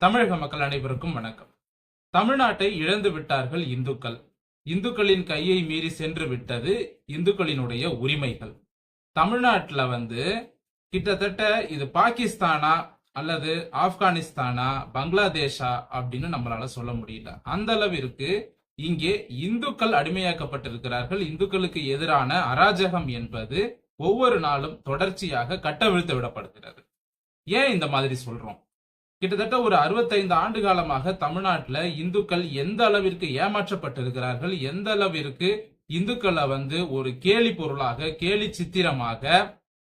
தமிழக மக்கள் அனைவருக்கும் வணக்கம். தமிழ்நாட்டை இழந்து விட்டார்கள் இந்துக்கள். இந்துக்களின் கையை மீறி சென்று விட்டது இந்துக்களினுடைய உரிமைகள். தமிழ்நாட்டில் வந்து கிட்டத்தட்ட இது பாகிஸ்தானா அல்லது ஆப்கானிஸ்தானா பங்களாதேஷா அப்படின்னு நம்மளால சொல்ல முடியல. அந்த அளவிற்கு இங்கே இந்துக்கள் அடிமையாக்கப்பட்டிருக்கிறார்கள். இந்துக்களுக்கு எதிரான அராஜகம் என்பது ஒவ்வொரு நாளும் தொடர்ச்சியாக கட்டவிழ்த்து விடப்படுகிறது. ஏன் இந்த மாதிரி சொல்றோம்? கிட்டத்தட்ட ஒரு அறுபத்தைந்து ஆண்டு காலமாக தமிழ்நாட்டில் இந்துக்கள் எந்த அளவிற்கு ஏமாற்றப்பட்டிருக்கிறார்கள் எந்த அளவிற்கு இந்துக்களை வந்து ஒரு கேலி பொருளாக கேலி சித்திரமாக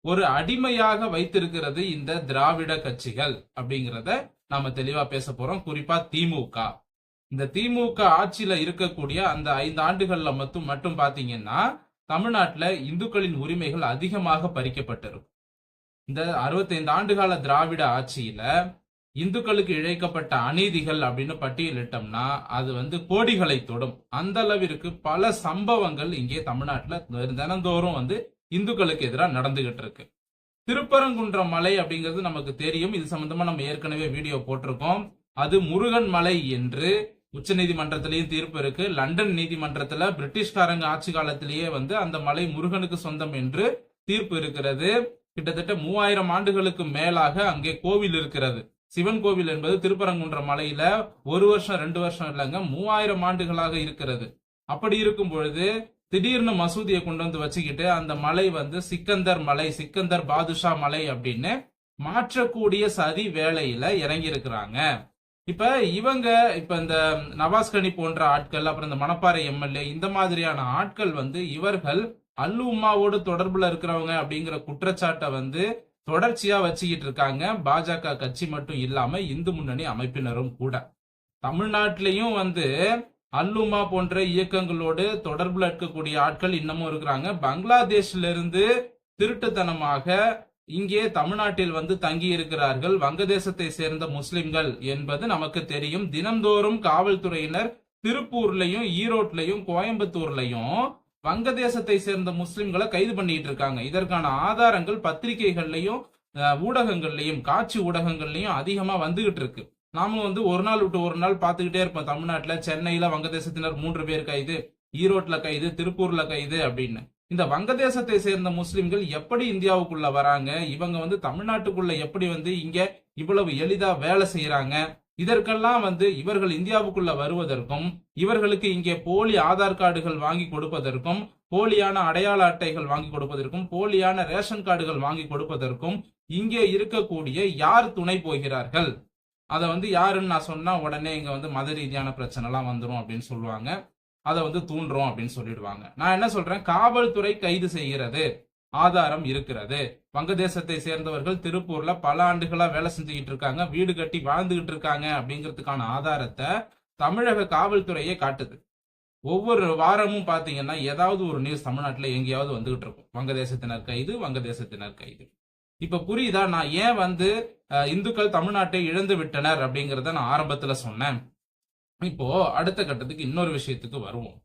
ஒரு அடிமையாக வைத்திருக்கிறது இந்த திராவிட கட்சிகள் அப்படிங்கிறத நாம தெளிவா பேச போறோம். குறிப்பா திமுக. இந்த திமுக ஆட்சியில இருக்கக்கூடிய அந்த ஐந்து ஆண்டுகள்ல மட்டும் மட்டும் பாத்தீங்கன்னா தமிழ்நாட்டுல இந்துக்களின் உரிமைகள் அதிகமாக பறிக்கப்பட்டிருக்கும். இந்த அறுபத்தைந்து ஆண்டுகால திராவிட ஆட்சியில இந்துக்களுக்கு இழைக்கப்பட்ட அநீதிகள் அப்படின்னு பட்டியலிட்டோம்னா அது வந்து கோடிகளை தொடும். அந்த அளவிற்கு பல சம்பவங்கள் இங்கே தமிழ்நாட்டில் தினந்தோறும் வந்து இந்துக்களுக்கு எதிராக நடந்துகிட்டு இருக்கு. திருப்பரங்குன்றம் மலை அப்படிங்கிறது நமக்கு தெரியும். இது சம்பந்தமா நம்ம ஏற்கனவே வீடியோ போட்டிருக்கோம். அது முருகன் மலை என்று உச்ச நீதிமன்றத்திலையும் தீர்ப்பு இருக்கு. லண்டன் நீதிமன்றத்துல பிரிட்டிஷ்காரங்க ஆட்சி காலத்திலேயே வந்து அந்த மலை முருகனுக்கு சொந்தம் என்று தீர்ப்பு இருக்கிறது. கிட்டத்தட்ட மூவாயிரம் ஆண்டுகளுக்கு மேலாக அங்கே கோவில் இருக்கிறது. சிவன் கோவில் என்பது திருப்பரங்குன்ற மலையில ஒரு வருஷம் ரெண்டு வருஷம் இல்லைங்க மூவாயிரம் ஆண்டுகளாக இருக்கிறது. அப்படி இருக்கும் பொழுது திடீர்னு மசூதியை கொண்டு வந்து வச்சுக்கிட்டு அந்த மலை வந்து சிக்கந்தர் மலை சிக்கந்தர் பாதுஷா மலை அப்படின்னு மாற்றக்கூடிய சதி வேலையில இறங்கி இருக்கிறாங்க இப்ப இவங்க இப்ப இந்த நவாஸ்கனி போன்ற ஆட்கள் அப்புறம் இந்த மணப்பாறை எம்எல்ஏ இந்த மாதிரியான ஆட்கள் வந்து இவர்கள் அல்லு உமாவோடு தொடர்புல இருக்கிறவங்க அப்படிங்கிற குற்றச்சாட்டை வந்து தொடர்ச்சியா வச்சுக்கிட்டு இருக்காங்க. பாஜக கட்சி மட்டும் இல்லாம இந்து முன்னணி அமைப்பினரும் கூட. தமிழ்நாட்டிலையும் வந்து அல்லுமா போன்ற இயக்கங்களோடு தொடர்புல இருக்கக்கூடிய ஆட்கள் இன்னமும் இருக்கிறாங்க. பங்களாதேஷ்ல இருந்து திருட்டுத்தனமாக இங்கே தமிழ்நாட்டில் வந்து தங்கி இருக்கிறார்கள். வங்கதேசத்தை சேர்ந்த முஸ்லிம்கள் என்பது நமக்கு தெரியும். தினந்தோறும் காவல்துறையினர் திருப்பூர்லயும் ஈரோட்லயும் கோயம்புத்தூர்லயும் வங்கதேசத்தை சேர்ந்த முஸ்லிம்களை கைது பண்ணிட்டு இருக்காங்க. இதற்கான ஆதாரங்கள் பத்திரிகைகள்லயும் அஹ், ஊடகங்கள்லயும் காட்சி ஊடகங்கள்லயும் அதிகமா வந்துகிட்டு இருக்கு. நாம வந்து ஒரு நாள் விட்டு ஒரு நாள் பார்த்துக்கிட்டே இருப்போம். தமிழ்நாட்டுல சென்னையில வங்கதேசத்தினர் மூன்று பேர் கைது ஈரோட்ல கைது திருப்பூர்ல கைது அப்படின்னு. இந்த வங்கதேசத்தை சேர்ந்த முஸ்லிம்கள் எப்படி இந்தியாவுக்குள்ள வராங்க? இவங்க வந்து தமிழ்நாட்டுக்குள்ள எப்படி வந்து இங்க இவ்வளவு எளிதா வேலை செய்யறாங்க இதற்கெல்லாம் வந்து இவர்கள் இந்தியாவுக்குள்ள வருவதற்கும் இவர்களுக்கு இங்கே போலி ஆதார் கார்டுகள் வாங்கி கொடுப்பதற்கும் போலியான அடையாள அட்டைகள் வாங்கி கொடுப்பதற்கும் போலியான ரேஷன் கார்டுகள் வாங்கி கொடுப்பதற்கும் இங்கே இருக்கக்கூடிய யார் துணை போகிறார்கள்? அதை வந்து யாருன்னு நான் சொன்னா உடனே இங்க வந்து மத ரீதியான பிரச்சனை எல்லாம் அப்படின்னு சொல்லுவாங்க. அதை வந்து தூண்டுறோம் அப்படின்னு சொல்லிடுவாங்க. நான் என்ன சொல்றேன்? காவல்துறை கைது செய்கிறது. ஆதாரம் இருக்கிறது. வங்கதேசத்தை சேர்ந்தவர்கள் திருப்பூர்ல பல ஆண்டுகளா வேலை செஞ்சுக்கிட்டு இருக்காங்க. வீடு கட்டி வாழ்ந்துகிட்டு இருக்காங்க அப்படிங்கிறதுக்கான ஆதாரத்தை தமிழக காவல்துறையே காட்டுது. ஒவ்வொரு வாரமும் பாத்தீங்கன்னா ஏதாவது ஒரு நியூஸ் தமிழ்நாட்டுல எங்கேயாவது வந்துகிட்டு இருக்கும். வங்கதேசத்தினர் கைது வங்கதேசத்தினர் கைது. இப்ப புரியுதா? நான் ஏன் வந்து இந்துக்கள் தமிழ்நாட்டை இழந்து விட்டனர் அப்படிங்கிறத நான் ஆரம்பத்துல சொன்னேன். இப்போ அடுத்த கட்டத்துக்கு இன்னொரு விஷயத்துக்கு வருவோம்.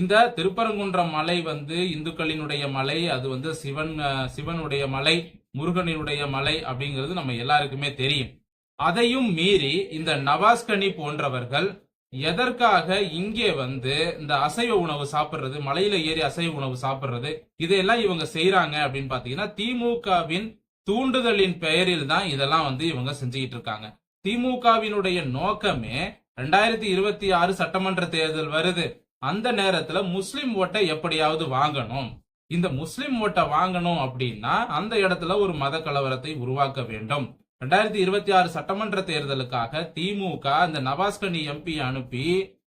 இந்த திருப்பரங்குன்றம் மலை வந்து இந்துக்களினுடைய மலை அது வந்து சிவன் சிவனுடைய மலை முருகனினுடைய மலை அப்படிங்கிறது நம்ம எல்லாருக்குமே தெரியும். அதையும் மீறி இந்த நவாஸ்கனி போன்றவர்கள் எதற்காக இங்கே வந்து இந்த அசைவ உணவு சாப்பிடுறது மலையில ஏறி அசைவ உணவு சாப்பிடுறது இதையெல்லாம் இவங்க செய்யறாங்க அப்படின்னு பாத்தீங்கன்னா திமுகவின் தூண்டுதலின் பெயரில் தான் இதெல்லாம் வந்து இவங்க செஞ்சுக்கிட்டு இருக்காங்க. திமுகவினுடைய நோக்கமே ரெண்டாயிரத்தி இருபத்தி ஆறு சட்டமன்ற தேர்தல் வருது. அந்த நேரத்துல முஸ்லிம் ஓட்டை எப்படியாவது வாங்கணும். இந்த முஸ்லிம் ஓட்டை வாங்கணும் அப்படின்னா அந்த இடத்துல ஒரு மத கலவரத்தை உருவாக்க வேண்டும். ரெண்டாயிரத்தி இருபத்தி ஆறு சட்டமன்ற தேர்தலுக்காக திமுக இந்த நவாஸ்கனி எம்பி அனுப்பி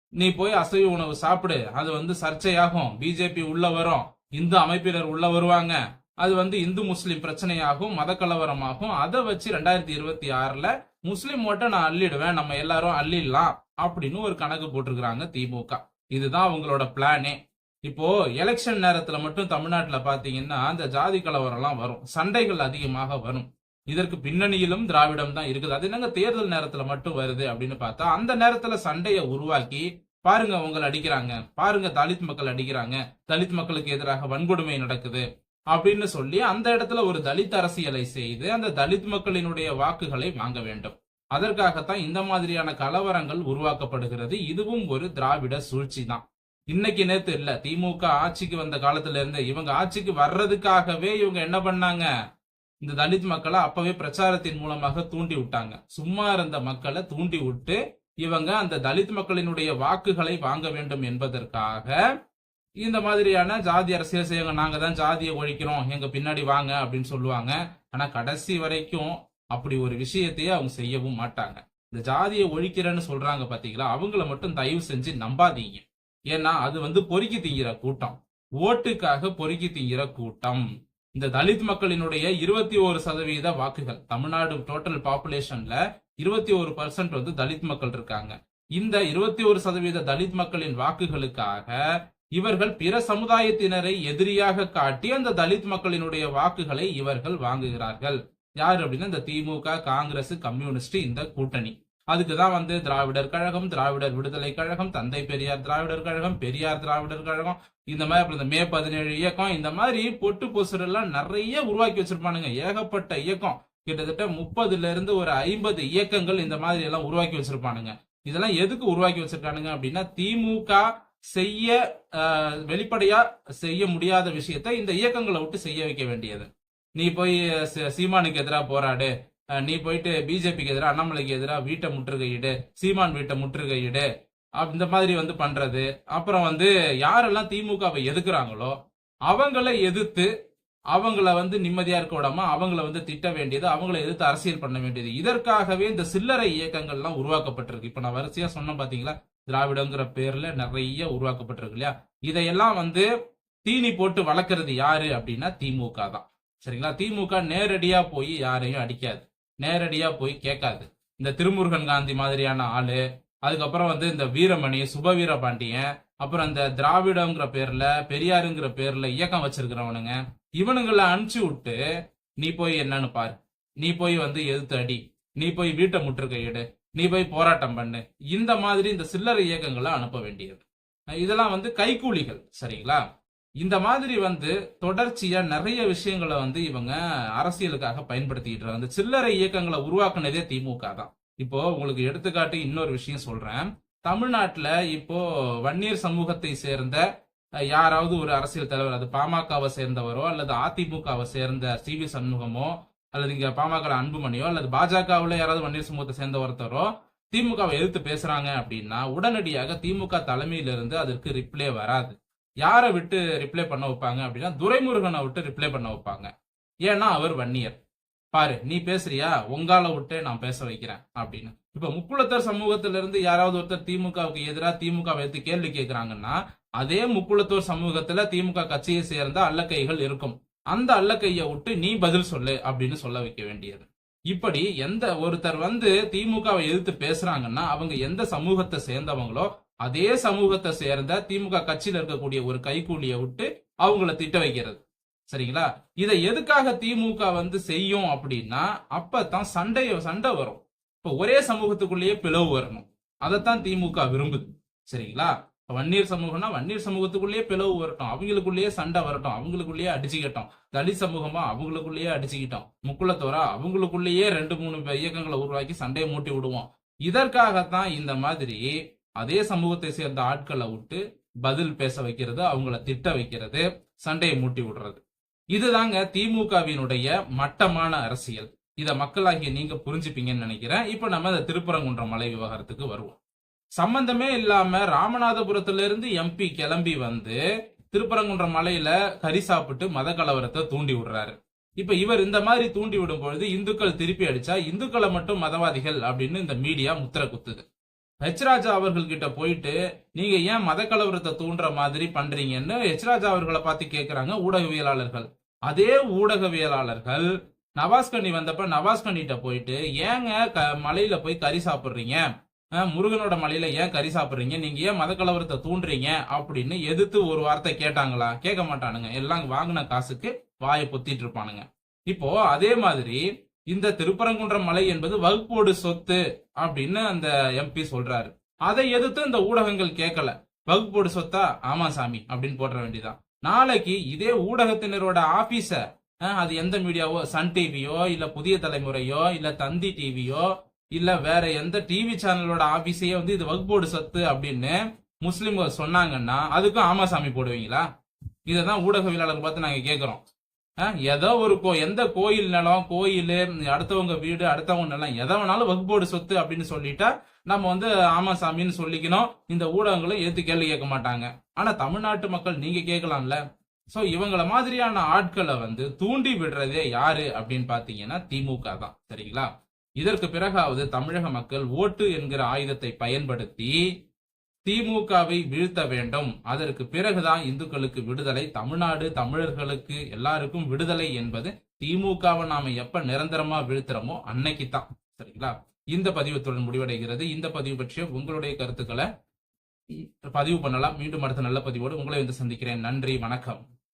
நீ போய் அசைவ உணவு சாப்பிடு. அது வந்து சர்ச்சையாகும். பிஜேபி உள்ள வரும். இந்து அமைப்பினர் உள்ள வருவாங்க. அது வந்து இந்து முஸ்லிம் பிரச்சனையாகும் மத கலவரமாகும். அதை வச்சு ரெண்டாயிரத்தி இருபத்தி ஆறுல முஸ்லிம் ஓட்டை நான் அள்ளிடுவேன். நம்ம எல்லாரும் அள்ளிடலாம். அப்படின்னு ஒரு கணக்கு போட்டிருக்கிறாங்க திமுக. இதுதான் அவங்களோட பிளானே. இப்போ எலெக்ஷன் நேரத்துல மட்டும் தமிழ்நாட்டுல பாத்தீங்கன்னா அந்த ஜாதி கலவரம்லாம் வரும். சண்டைகள் அதிகமாக வரும். இதற்கு பின்னணியிலும் திராவிடம் தான் இருக்குது. அது என்னங்க தேர்தல் நேரத்துல மட்டும் வருது அப்படின்னு பார்த்தா அந்த நேரத்துல சண்டையை உருவாக்கி பாருங்க உங்களை அடிக்கிறாங்க. பாருங்க தலித் மக்கள் அடிக்கிறாங்க. தலித் மக்களுக்கு எதிராக வன்கொடுமை நடக்குது. அப்படின்னு சொல்லி அந்த இடத்துல ஒரு தலித் அரசியலை செய்து அந்த தலித் மக்களினுடைய வாக்குகளை வாங்க வேண்டும். அதற்காகத்தான் இந்த மாதிரியான கலவரங்கள் உருவாக்கப்படுகிறது. இதுவும் ஒரு திராவிட சூழ்ச்சி தான் இன்னைக்கு நேத்து இல்ல திமுக ஆட்சிக்கு வந்த காலத்துல இருந்து இவங்க ஆட்சிக்கு வர்றதுக்காகவே இவங்க என்ன பண்ணாங்க? இந்த தலித் மக்களை அப்பவே பிரச்சாரத்தின் மூலமாக தூண்டி விட்டாங்க. சும்மா இருந்த மக்களை தூண்டி விட்டு இவங்க அந்த தலித் மக்களினுடைய வாக்குகளை வாங்க வேண்டும் என்பதற்காக இந்த மாதிரியான ஜாதி அரசியல் செய்யுங்க நாங்க தான் ஜாதியை ஒழிக்கிறோம் எங்க பின்னாடி வாங்க அப்படின்னு சொல்லுவாங்க. ஆனா கடைசி வரைக்கும் அப்படி ஒரு விஷயத்தையே அவங்க செய்யவும் மாட்டாங்க. இந்த ஜாதியை ஒழிக்கிறேன்னு சொல்றாங்க பாத்தீங்களா? அவங்கள மட்டும் தயவு செஞ்சு நம்பாதீங்க. ஏன்னா அது வந்து பொறுக்கி திங்கிற கூட்டம். ஓட்டுக்காக பொறுக்கி திங்கிற கூட்டம். இந்த தலித் மக்களினுடைய இருபத்தி ஒரு சதவீத வாக்குகள் தமிழ்நாடு டோட்டல் பாப்புலேஷன்ல இருபத்தி ஒரு பர்சன்ட் வந்து தலித் மக்கள் இருக்காங்க. இந்த இருபத்தி ஒரு சதவீத தலித் மக்களின் வாக்குகளுக்காக இவர்கள் பிற சமுதாயத்தினரை எதிரியாக காட்டி அந்த தலித் மக்களினுடைய வாக்குகளை இவர்கள் வாங்குகிறார்கள். யார் அப்படின்னா இந்த திமுக காங்கிரஸ் கம்யூனிஸ்ட் இந்த கூட்டணி. அதுக்கு தான் வந்து திராவிடர் கழகம் திராவிடர் விடுதலை கழகம் தந்தை பெரியார் திராவிடர் கழகம் பெரியார் திராவிடர் கழகம் இந்த மாதிரி அப்புறம் இந்த மே பதினேழு இயக்கம் இந்த மாதிரி பொட்டு பொசுறு எல்லாம் நிறைய உருவாக்கி வச்சிருப்பானுங்க. ஏகப்பட்ட இயக்கம். கிட்டத்தட்ட முப்பதுல இருந்து ஒரு ஐம்பது இயக்கங்கள் இந்த மாதிரி எல்லாம் உருவாக்கி வச்சிருப்பானுங்க. இதெல்லாம் எதுக்கு உருவாக்கி வச்சிருக்கானுங்க அப்படின்னா திமுக செய்ய வெளிப்படையா செய்ய முடியாத விஷயத்தை இந்த இயக்கங்களை விட்டு செய்ய வைக்க வேண்டியது. நீ போய் சீமானுக்கு எதிராக போராடு. நீ போயிட்டு பிஜேபிக்கு எதிராக அண்ணாமலைக்கு எதிராக வீட்டை முற்றுகையிடு. சீமான் வீட்டை முற்றுகையிடு. அப்~ இந்த மாதிரி வந்து பண்றது. அப்புறம் வந்து யாரெல்லாம் திமுகவை எதுக்குறாங்களோ அவங்கள எதிர்த்து அவங்கள வந்து நிம்மதியா இருக்க விடாம அவங்கள வந்து திட்ட வேண்டியது அவங்கள எதிர்த்து அரசியல் பண்ண வேண்டியது. இதற்காகவே இந்த சில்லறை இயக்கங்கள்லாம் உருவாக்கப்பட்டிருக்கு. இப்ப நான் வரிசையா சொன்னேன் பாத்தீங்களா? திராவிடங்கிற பேர்ல நிறைய உருவாக்கப்பட்டிருக்கு இல்லையா? இதையெல்லாம் வந்து தீனி போட்டு வளர்க்கறது யாரு அப்படின்னா திமுக தான். சரிங்களா? திமுக நேரடியா போய் யாரையும் அடிக்காது. நேரடியா போய் கேட்காது. இந்த திருமுருகன் காந்தி மாதிரியான ஆளு அதுக்கப்புறம் வந்து இந்த வீரமணி சுபவீர பாண்டியன் அப்புறம் இந்த திராவிடங்கிற பேர்ல பெரியாருங்கிற பேர்ல இயக்கம் வச்சிருக்கிறவனுங்க இவனுங்களை அனுப்பிச்சு விட்டு நீ போய் என்னன்னு பாரு. நீ போய் வந்து எதிர்த்து அடி. நீ போய் வீட்டை முற்றுகையிடு நீ போய் போராட்டம் பண்ணு. இந்த மாதிரி இந்த சில்லறை இயக்கங்களை அனுப்ப வேண்டியது. இதெல்லாம் வந்து கைக்கூலிகள் சரிங்களா? இந்த மாதிரி வந்து தொடர்ச்சியா நிறைய விஷயங்களை வந்து இவங்க அரசியலுக்காக பயன்படுத்திக்கிட்டு இருக்காங்க. சில்லறை இயக்கங்களை உருவாக்குனதே திமுக தான். இப்போ உங்களுக்கு எடுத்துக்காட்டு இன்னொரு விஷயம் சொல்றேன். தமிழ்நாட்டுல இப்போ வன்னியர் சமூகத்தை சேர்ந்த யாராவது ஒரு அரசியல் தலைவர் அது பாமகவை சேர்ந்தவரோ அல்லது அதிமுகவை சேர்ந்த சி வி சண்முகமோ அல்லது இங்க பாமக அன்புமணியோ அல்லது பாஜகவுல யாராவது வன்னியர் சமூகத்தை சேர்ந்த ஒருத்தரோ திமுகவை எதிர்த்து பேசுறாங்க அப்படின்னா உடனடியாக திமுக தலைமையிலிருந்து அதற்கு ரிப்ளை வராது. யாரை விட்டு ரிப்ளை பண்ண வைப்பாங்க அப்படின்னா துரைமுருகனை விட்டு ரிப்ளை பண்ண வைப்பாங்க. ஏன்னா அவர் வன்னியர். பாரு நீ பேசுறியா? உங்கால விட்டு நான் பேச வைக்கிறேன் அப்படின்னு. இப்ப முக்குளத்தர் சமூகத்திலிருந்து இருந்து யாராவது ஒருத்தர் திமுகவுக்கு எதிராக திமுக எடுத்து கேள்வி கேட்கிறாங்கன்னா அதே முக்குளத்தூர் சமூகத்துல திமுக கட்சியை சேர்ந்த அல்லக்கைகள் இருக்கும். அந்த அல்லக்கையை விட்டு நீ பதில் சொல்லு அப்படின்னு சொல்ல வைக்க வேண்டியது. இப்படி எந்த ஒருத்தர் வந்து திமுகவை எதிர்த்து பேசுறாங்கன்னா அவங்க எந்த சமூகத்தை சேர்ந்தவங்களோ அதே சமூகத்தை சேர்ந்த திமுக கட்சியில் இருக்கக்கூடிய ஒரு கைக்கூலியை விட்டு அவங்கள திட்ட வைக்கிறது. சரிங்களா? இதை எதுக்காக திமுக வந்து செய்யும் அப்படின்னா அப்பதான் சண்டை சண்டை வரும். இப்ப ஒரே சமூகத்துக்குள்ளேயே பிளவு வரணும். அதைத்தான் திமுக விரும்புது. சரிங்களா? இப்ப வன்னியர் சமூகம்னா வன்னியர் சமூகத்துக்குள்ளேயே பிளவு வரட்டும். அவங்களுக்குள்ளேயே சண்டை வரட்டும். அவங்களுக்குள்ளேயே அடிச்சுக்கிட்டோம் தலித் சமூகமா? அவங்களுக்குள்ளேயே அடிச்சுக்கிட்டோம் முக்குளத்தோரா? அவங்களுக்குள்ளேயே ரெண்டு மூணு இயக்கங்களை உருவாக்கி சண்டையை மூட்டி விடுவோம். இதற்காகத்தான் இந்த மாதிரி அதே சமூகத்தை சேர்ந்த ஆட்களை விட்டு பதில் பேச வைக்கிறது அவங்கள திட்ட வைக்கிறது சண்டையை மூட்டி விடுறது. இதுதாங்க திமுகவினுடைய மட்டமான அரசியல். இதை மக்களாகிய நீங்க புரிஞ்சுப்பீங்கன்னு நினைக்கிறேன். இப்ப நம்ம இந்த திருப்பரங்குன்ற மலை விவகாரத்துக்கு வருவோம். சம்பந்தமே இல்லாம ராமநாதபுரத்துல இருந்து எம்பி கிளம்பி வந்து திருப்பரங்குன்றம் மலையில கறி சாப்பிட்டு மத கலவரத்தை தூண்டி விடுறாரு. இப்ப இவர் இந்த மாதிரி தூண்டி விடும் பொழுது இந்துக்கள் திருப்பி அடிச்சா இந்துக்களை மட்டும் மதவாதிகள் அப்படின்னு இந்த மீடியா முத்திர குத்துது. ஹெச்ராஜா அவர்கள்கிட்ட அவர்கள் கிட்ட போயிட்டு நீங்க ஏன் மத கலவரத்தை தூண்டுற மாதிரி பண்றீங்கன்னு ஹெச்ராஜா அவர்களை பார்த்து கேக்குறாங்க ஊடகவியலாளர்கள். அதே ஊடகவியலாளர்கள் நவாஸ்கனி வந்தப்ப நவாஸ்கனிட்ட போயிட்டு ஏங்க க- மலையில போய் கறி சாப்பிடுறீங்க? முருகனோட மலையில ஏன் கறி சாப்பிடுறீங்க? நீங்க ஏன் மத கலவரத்தை தூண்டுறீங்க? அப்படின்னு எதிர்த்து ஒரு வார்த்தை கேட்டாங்களா? கேட்க மாட்டானுங்க. எல்லாம் வாங்கின காசுக்கு வாயை பொத்திட்டு இருப்பானுங்க. இப்போ அதே மாதிரி இந்த திருப்பரங்குன்றம் மலை என்பது வகுப்போடு சொத்து அப்படின்னு அந்த எம்பி சொல்றாரு. அதை எதிர்த்து இந்த ஊடகங்கள் கேட்கல. வகுப்போடு சொத்தா? ஆமா சாமி அப்படின்னு போட்ட வேண்டியதான் நாளைக்கு இதே ஊடகத்தினரோட ஆபீஸ அது எந்த மீடியாவோ? சன் டிவியோ இல்ல புதிய தலைமுறையோ இல்ல தந்தி டிவியோ இல்ல வேற எந்த டிவி சேனலோட ஆபீஸையே வந்து இது வகுப்போடு சொத்து அப்படின்னு முஸ்லிம்கள் சொன்னாங்கன்னா அதுக்கும் ஆமா சாமி போடுவீங்களா? இததான் ஊடகவியலாளர் பார்த்து நாங்க கேக்குறோம் ஏதோ ஒரு கோ எந்த கோயில் நிலம் கோயில் அடுத்தவங்க வீடு அடுத்தவங்க நிலம் எதை வேணாலும் வகுப்போடு சொத்து அப்படின்னு சொல்லிட்டா நம்ம வந்து ஆமா சாமின்னு சொல்லிக்கணும். இந்த ஊடகங்களும் எடுத்து கேள்வி கேட்க மாட்டாங்க. ஆனா தமிழ்நாட்டு மக்கள் நீங்க கேட்கலாம்ல. சோ இவங்கள மாதிரியான ஆட்களை வந்து தூண்டி விடுறதே யாரு அப்படின்னு பாத்தீங்கன்னா திமுக தான். சரிங்களா? இதற்கு பிறகாவது தமிழக மக்கள் ஓட்டு என்கிற ஆயுதத்தை பயன்படுத்தி திமுகவை வீழ்த்த வேண்டும். அதற்கு பிறகுதான் இந்துக்களுக்கு விடுதலை தமிழ்நாடு தமிழர்களுக்கு எல்லாருக்கும் விடுதலை என்பது திமுகவை நாம எப்ப நிரந்தரமா வீழ்த்துறோமோ அன்னைக்கு தான் சரிங்களா? இந்த பதிவுத்துடன் முடிவடைகிறது. இந்த பதிவு பற்றிய உங்களுடைய கருத்துக்களை பதிவு பண்ணலாம். மீண்டும் அடுத்த நல்ல பதிவோடு உங்களை வந்து சந்திக்கிறேன். நன்றி. வணக்கம்.